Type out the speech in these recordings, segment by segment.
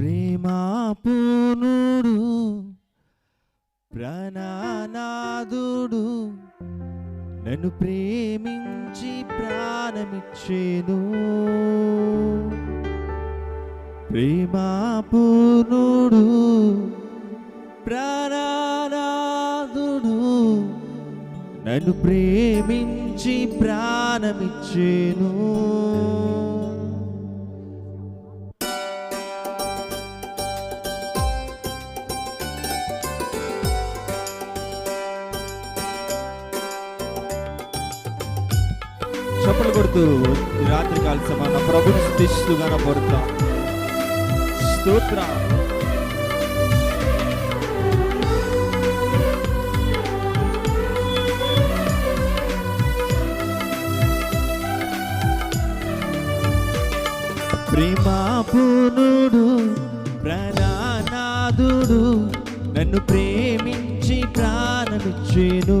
ప్రేమా పూనుడు ప్రాణనాదుడు నన్ను ప్రేమించి ప్రాణమిచ్చేను. ప్రేమా పూనుడు నన్ను ప్రేమించి ప్రాణమిచ్చేను. చప్పలు కొడుతూ ఈ రాత్రి కాల సమాన ప్రభుని స్థిస్తూ కనపడతాం స్తోత్ర. ప్రేమాపునుడు పూనుడు నన్ను ప్రేమించి ప్రాణమిచ్చేను.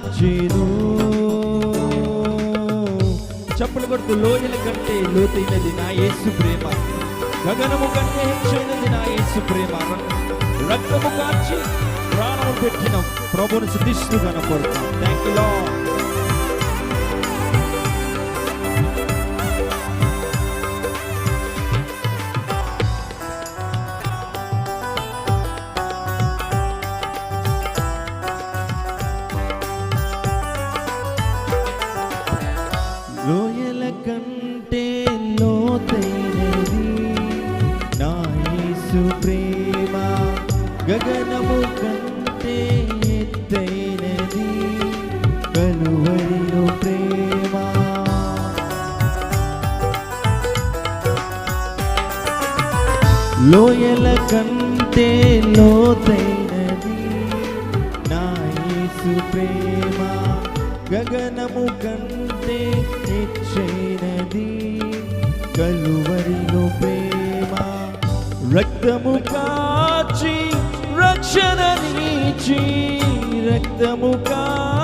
ప్రాణమిచ్చేను చప్పులు కొడుతూ లోయల కంటే లోతైనది నా యేసు ప్రేమ. గగనము కంటే హెచ్చైనది నా యేసు ప్రేమ. రక్తము కాచి ప్రాణము పెట్టిన. ప్రభుని శుద్ధిస్తూ కనపడతాం థ్యాంక్ యూ లాడ్ కలువరిలో ప్రేమ. లోయల కంటే లోతైనది నాయసు ప్రేమ. గగనము కంటే హెచ్చైనది కలువరిలో ప్రేమ. రక్తము కాచి రక్షణ నీచి రక్తము కాచి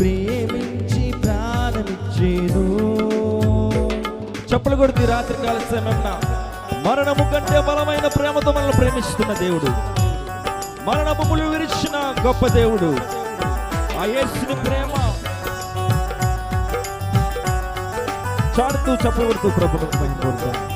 ప్రేమించి ప్రాణమిచ్చేను. చప్పలు కొడుతు రాత్రి కాల సమయంలో మరణము కంటే బలమైన ప్రేమతో మనల్ని ప్రేమిస్తున్న దేవుడు. మరణములు విరిచిన గొప్ప దేవుడు. ఆ యేసుని ప్రేమ. చాడుతూ చప్పలు ప్రభుత్వం మహిమపడతాం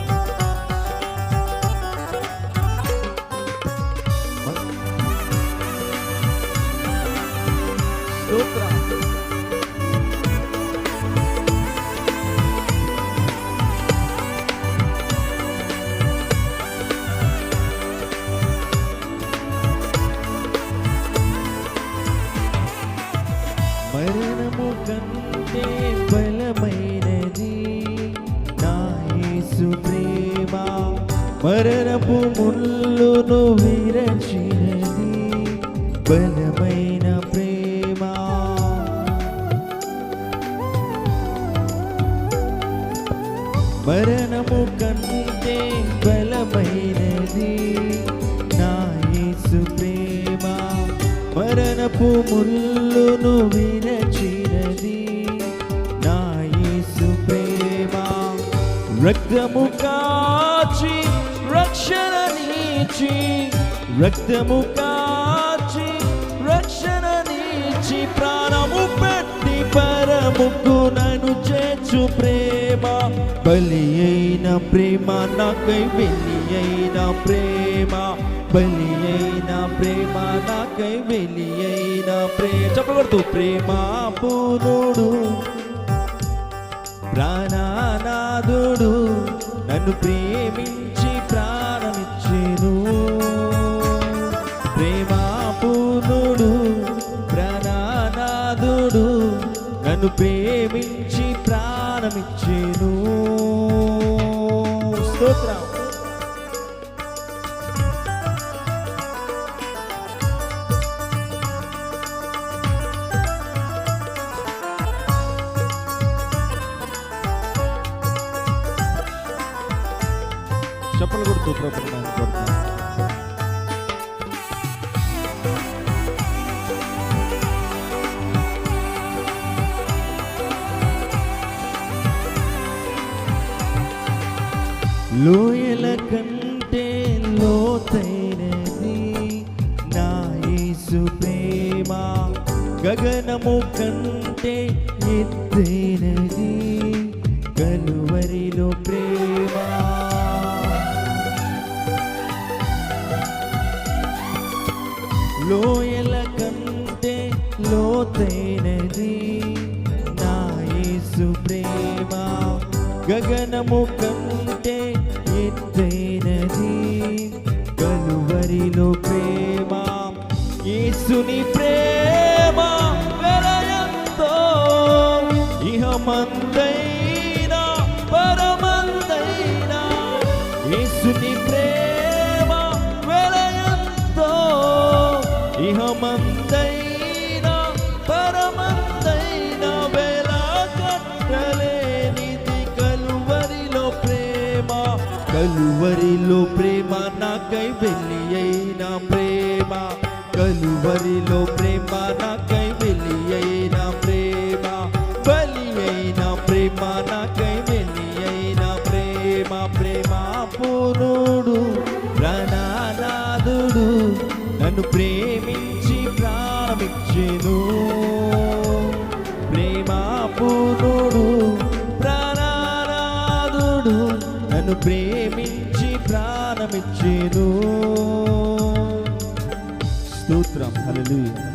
మరణపు ముళ్ళును విరచినది బలమైన ప్రేమ. మరణము కంటే బలమైనది నాయసు ప్రేమ. మరణపు ముల్లును విరచినది నాయసు ప్రేమ. రక్తము కాచి రక్షణనిచ్చి రక్తము కాచి రక్షణనిచ్చి ప్రాణము పెట్టి పరముకు నన్ను చేర్చు ప్రేమ. బలి అయిన ప్రేమ నాకై వెలి అయిన ప్రేమ. బలి అయిన ప్రేమ నాకై వెలి అయిన ప్రేమ. చెప్పకూడదు ప్రేమ పూనుడు ప్రాణనాథుడు నన్ను ప్రేమించి నన్ను ప్రేమించి ప్రాణమిచ్చేను. స్తోత్రం. చెప్పలు కొడుతూ ప్రభుత్వం లోయల కంటే లోతైనది నా యేసు ప్రేమ. గగనము కంటే ఎత్తైనది కలువరిలో ప్రేమ. లోయల కంటే లోతైనది నా యేసు ప్రేమ. గగనము కంటే ఎత్తైనది కలువరిలో ప్రేమ యేసుని ప్రేమ వెలయంతో ఇహమందైనా నాకై వెళ్ళి అయిన ప్రేమ. కలువరిలో ప్రేమ నాకై వెళ్ళి అయిన ప్రేమ. బలి అయిన ప్రేమ నాకై వెళ్ళి అయిన ప్రేమ. ప్రేమ పూర్ణుడు ప్రాణనాథుడు నన్ను ప్రేమించి ప్రాణమిచ్చెను. ప్రేమ పూర్ణుడు ప్రాణనాథుడు నన్ను ప్రేమించి ప్రాణమిచ్చెను స్తోత్రం. హల్లెలూయా.